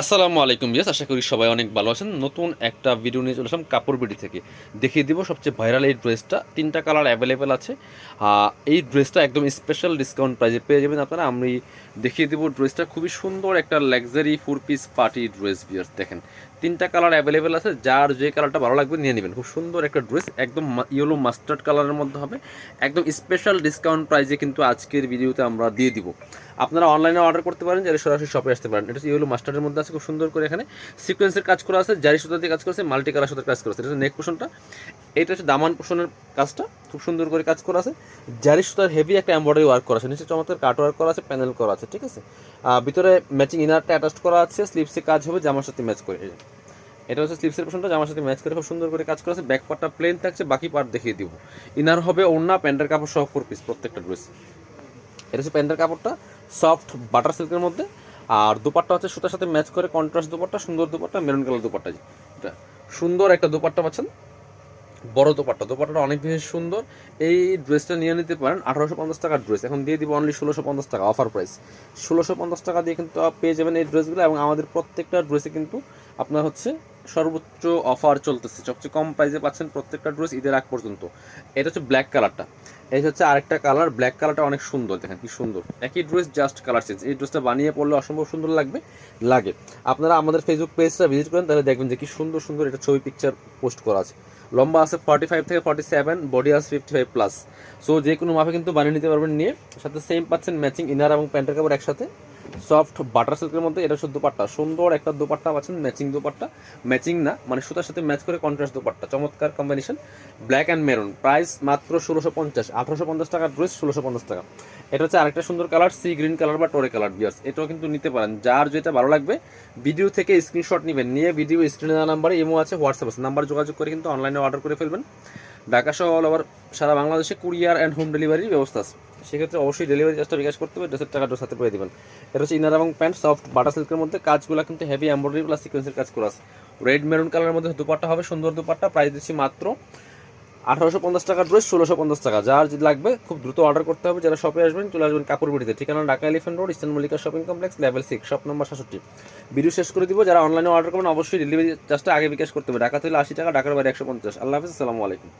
আসসালামু আলাইকুম ইয়াস আশা করি সবাই অনেক ভালো আছেন। নতুন একটা ভিডিও নিয়ে চলে আসলাম কাপড় বিডি থেকে। দেখিয়ে দিব সবচেয়ে ভাইরাল এই ড্রেসটা তিনটা কালার অ্যাভেলেবেল আছে। এই ড্রেসটা একদম স্পেশাল ডিসকাউন্ট প্রাইজে পেয়ে যাবেন আপনারা। আমি দেখিয়ে দিব ড্রেসটা খুবই সুন্দর একটা luxury four piece party dress বিয়ার্স দেখেন। তিনটা কালার অ্যাভেলেবেল আছে। যার যে কালারটা ভালো লাগবে নিয়ে নেবেন। খুব সুন্দর একটা ড্রেস একদম ইয়েলো মাস্টার্ড কালারের মধ্যে হবে। একদম স্পেশাল ডিসকাউন্ট প্রাইজে কিন্তু আজকের ভিডিওতে আমরা দিয়ে দিব। আপনারা অনলাইনে অর্ডার করতে পারেন, যারা সরাসরি শপে আসতে পারেন। এটা ইয়েলো মাস্টারের মধ্যে আছে, খুব সুন্দর করে এখানে। সিকোয়েন্সের কাজ করা আছে, জারি সুতা দিয়ে কাজ করেছে মাল্টি কালার সুতার কাজ করেছে এটা নেক পোষণটা এটা হচ্ছে দামান পোষণের কাজটা, খুব সুন্দর করে কাজ করা আছে। জারি সুতার হেভি একটা এমব্রয়ডারি ওয়ার্ক করা আছে। নিচে চমৎকার কাট ওয়ার্ক করা আছে প্যানেল করা আছে, ঠিক আছে? ভিতরে ম্যাচিং ইনারটা অ্যাটাচ করা আছে স্লিপসে কাজ হবে, জামার সাথে ম্যাচ করে। এটা হচ্ছে স্লিপসের পোষণটা জামার সাথে ম্যাচ করে খুব সুন্দর করে কাজ করা আছে। ব্যাক পার্টটা প্লেন থাকছে, বাকি পার্ট দেখিয়ে দিব। ইনার হবে ওড়না, প্যান্টের কাপড় সহ ফোর পিস প্রত্যেকটা ড্রেস এটা হচ্ছে প্যান্টের কাপড়টা, সফট বাটার সিল্কের মধ্যে। আর দুপাট্টা হচ্ছে সুতার সাথে ম্যাচ করে কন্ট্রাস্ট দুপাট্টা, সুন্দর দুপাট্টা, মেরুন কালার দুপাট্টা। এটা সুন্দর একটা দুপাট্টা পাচ্ছেন, বড় দোপাট্টা। দোপাট্টাটা অনেক বেশি সুন্দর। এই ড্রেসটা নিয়ে নিতে পারেন, আঠারোশো পঞ্চাশ টাকার ড্রেস। এখন দিয়ে দিব অনলি ষোলোশো পঞ্চাশ টাকা অফার প্রাইস ষোলোশো পঞ্চাশ টাকা দিয়ে কিন্তু পেয়ে যাবেন এই ড্রেসগুলো এবং আমাদের প্রত্যেকটা ড্রেসে কিন্তু আপনার হচ্ছে সর্বোচ্চ অফার চলতেছে। সবচেয়ে কম প্রাইসে পাচ্ছেন প্রত্যেকটা ড্রেস ঈদের আগ পর্যন্ত। এটা হচ্ছে ব্ল্যাক কালারটা এই হচ্ছে আরেকটা কালার ব্ল্যাক কালারটা অনেক সুন্দর, দেখেন কি সুন্দর। একই ড্রেস জাস্ট কালার চেঞ্জ এই ড্রেসটা বানিয়ে পড়লে অসম্ভব সুন্দর লাগবে, লাগে। আপনারা আমাদের ফেসবুক পেজটা ভিজিট করেন, তাহলে দেখবেন যে কি সুন্দর সুন্দর এটা ছবি পিকচার পোস্ট করা আছে। লম্বা আছে ফর্টি ফাইভ থেকে ফর্টি সেভেন বডি আছে ফিফটি ফাইভ প্লাস সো যে কোনো মাপে কিন্তু বানিয়ে নিতে পারবেন নিয়ে। সাথে সেম পাচ্ছেন ম্যাচিং ইনার এবং প্যান্টের কাপড় একসাথে। সফট বাটার সিল্কের মধ্যে এটা হচ্ছে দুপাট্টা। সুন্দর একটা দুপাট্টা পাচ্ছেন ম্যাচিং দুপাট্টা। ম্যাচিং না মানে সুতার সাথে ম্যাচ করে কন্ট্রাস্ট দুপাট্টা। চমৎকার combination black and maroon price মাত্র ষোলোশো পঞ্চাশ, আঠারোশো পঞ্চাশ টাকার ড্রেস ষোলোশো পঞ্চাশ টাকা। এটা হচ্ছে আরেকটা সুন্দর কালার সি গ্রিন কালার বা টোরে কালার বিয়ার্স এটাও কিন্তু নিতে পারেন। যার যেটা ভালো লাগবে ভিডিও থেকে স্ক্রিনশট নেবেন। নিয়ে ভিডিও স্ক্রিনে দেওয়া নাম্বারে ইমো আছে হোয়াটসঅ্যাপ আছে। নাম্বার যোগাযোগ করে কিন্তু অনলাইনে অর্ডার করে ফেলবেন। ঢাকা সহ অল ওভার সারা বাংলাদেশে কুরিয়ার অ্যান্ড হোম ডেলিভারির ব্যবস্থা আছে। সেক্ষেত্রে অবশ্যই ডেলিভারি চার্জটা বিকাশ করতে হবে ড্রেসের টাকাটা সাথে পেয়ে দেবেন। এটা হচ্ছে ইনার এবং প্যান্ট সফট বাটার সিল্কের মধ্যে। কাজগুলো কিন্তু হেভি এমব্রয়ডারি প্লাস সিকোয়েন্সের কাজ করা আছে। রেড মেরুন কালারের মধ্যে দুপাট্টা হবে, সুন্দর দুপাট্টা। প্রাইস দিচ্ছি মাত্র আঠারোশো পঞ্চাশ টাকার ড্রেস ষোলোশো পঞ্চাশ টাকা। যার লাগবে, খুব দ্রুত অর্ডার করতে হবে। যারা শপে আসবেন, চলে আসবেন কাপড় বিড়িতে ঠিকানা Dhaka elephant road eastern Mallika shopping complex level six shop number সাতষট্টি ভিডিও শেষ করে দিব। যারা অনলাইনে অর্ডার করবেন, অবশ্যই ডেলিভারি চার্জটা আগে বিকাশ করতে হবে। ঢাকা থেকে আশি টাকা, ঢাকার বাইরে একশো পঞ্চাশ। আল্লাহ হাফিজ, আসসালামু আলাইকুম।